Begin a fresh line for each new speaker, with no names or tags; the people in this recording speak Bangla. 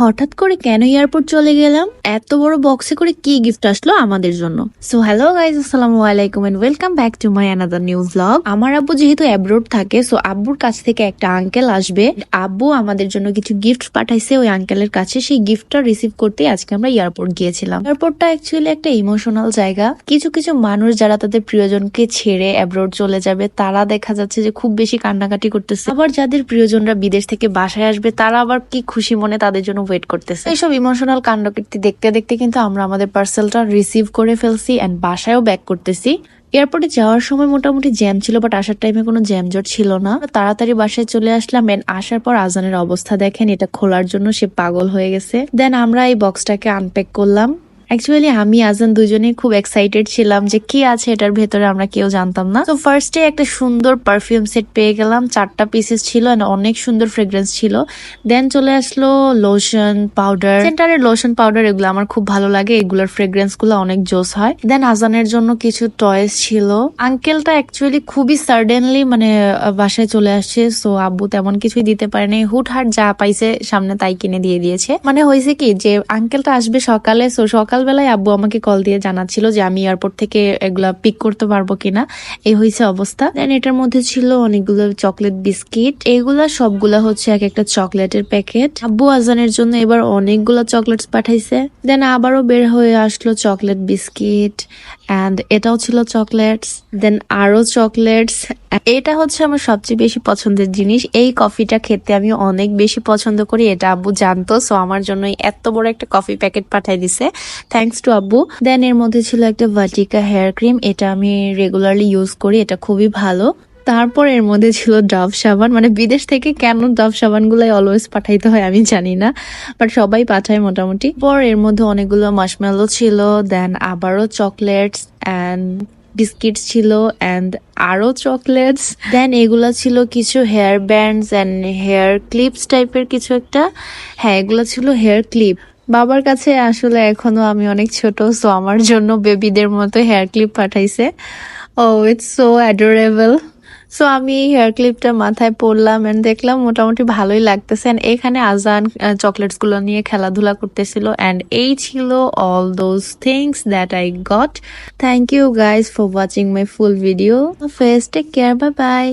হঠাৎ করে কেন এয়ারপোর্ট চলে গেলাম? এত বড় বক্সে করে কি গিফট আসলো আমাদের জন্য? সো হ্যালো গাইজ আসসালামু আলাইকুম and welcome back to my another new blog আমার আব্বু যেহেতু অ্যাব্রোড থাকে সো আব্বুর কাছ থেকে একটা আঙ্কেল আসবে। আব্বু আমাদের জন্য কিছু গিফট পাঠাইছে, ওই আঙ্কেলের কাছে। সেই গিফটটা রিসিভ করতে আজকে আমরা এয়ারপোর্ট গিয়েছিলাম। এয়ারপোর্টটা অ্যাকচুয়ালি একটা ইমোশনাল জায়গা। কিছু কিছু মানুষ যারা তাদের প্রিয়জনকে ছেড়ে অ্যাব্রোড চলে যাবে, তারা দেখা যাচ্ছে যে খুব বেশি কান্নাকাটি করতেছে। আবার যাদের প্রিয়জনরা বিদেশ থেকে বাসায় আসবে, তারা আবার কি খুশি মনে তাদের জন্য ওয়েট করতেছে। এইসব ইমোশনাল কাণ্ডকীর্তি দেখতে দেখতে কিন্তু আমরা আমাদের পার্সেলটা রিসিভ করে ফেলছি অ্যান্ড বাসায়ও ব্যাক করতেছি। এয়ারপোর্টে যাওয়ার সময় মোটামুটি জ্যাম ছিল বাট আসার টাইমে কোনো জ্যাম জট ছিল না। তাড়াতাড়ি বাসায় চলে আসলাম এন্ড আসার পর আজানের অবস্থা দেখেন, এটা খোলার জন্য সে পাগল হয়ে গেছে। দেন আমরা এই বক্সটাকে আনপ্যাক করলাম। অ্যাকচুয়ালি আমি আজান দুজনেই খুব এক্সাইটেড ছিলাম যে কি আছে এটার ভেতরে, আমরা কেউ জানতাম না। তো ফার্স্টে একটা সুন্দর পারফিউম সেট পেয়ে গেলাম। চারটা পিসেস ছিল অনেক সুন্দর ফ্রেগ্রেন্স ছিল। দেন চলে আসলো লোশন পাউডার সেন্টারের লোশন পাউডার এগুলো আমার খুব ভালো লাগে। এগুলোর ফ্রেগ্রেন্সগুলো অনেক জোস হয়। দেন আজানের জন্য কিছু টয়েস ছিল। আঙ্কেলটা অ্যাকচুয়ালি খুবই সার্ডেনলি মানে বাসায় চলে আসছে। সো আব্বু তেমন কিছুই দিতে পারেনি হুটহাট যা পাইছে সামনে তাই কিনে দিয়ে দিয়েছে। মানে হয়েছে কি যে আঙ্কেলটা আসবে সকালে। সো সকালবেলায় আব্বু আমাকে কল দিয়ে জানাচ্ছিল যে আমি এয়ারপোর্ট থেকে এগুলা পিক করতে পারব কিনা। এই হয়েছে অবস্থা। দেন এটার মধ্যে ছিল অনেকগুলো চকলেট বিস্কিট এগুলা সবগুলা হচ্ছে এক একটা চকলেটের প্যাকেট আব্বু আজানের জন্য এবার অনেকগুলো চকলেটস পাঠাইছে। দেন আবারও বের হয়ে আসলো চকলেট বিস্কিট অ্যান্ড এটাও ছিল চকলেটস দেন আরও চকলেটস এটা হচ্ছে আমার সবচেয়ে বেশি পছন্দের জিনিস। এই কফিটা খেতে আমি অনেক বেশি পছন্দ করি, এটা আব্বু জানতো। সো আমার জন্য এত বড় একটা কফি প্যাকেট পাঠাই দিছে। থ্যাঙ্কস টু আব্বু দেন এর মধ্যে ছিল একটা ভাটিকা হেয়ার ক্রিম এটা আমি রেগুলারলি ইউজ করি, এটা খুবই ভালো। তারপর এর মধ্যে ছিল ডাব সাবান মানে বিদেশ থেকে কেন ডাব সাবান গুলাই অলওয়েজ পাঠাইতে হয় আমি জানি না বাট সবাই পাঠায় মোটামুটি। পর এর মধ্যে অনেকগুলো মাশমেলো ছিল দেন আবারও চকলেটস অ্যান্ড বিস্কিট ছিল অ্যান্ড আরও চকলেটস দেন এগুলা ছিল কিছু hair bands and hair clips টাইপের কিছু একটা। হ্যাঁ এগুলো ছিল হেয়ার ক্লিপ বাবার কাছে আসলে এখনও আমি অনেক ছোট সো আমার জন্য বেবিদের মতো হেয়ার ক্লিপ পাঠাইছে। Oh it's so adorable so আমি এই হেয়ার ক্লিপটা মাথায় পরলাম এন্ড দেখলাম মোটামুটি ভালোই লাগতেছে। And এখানে আজান চকলেটসগুলো নিয়ে খেলাধুলা করতেছিল। এন্ড এই ছিল all those things that I got thank you guys for watching my full video face take care bye bye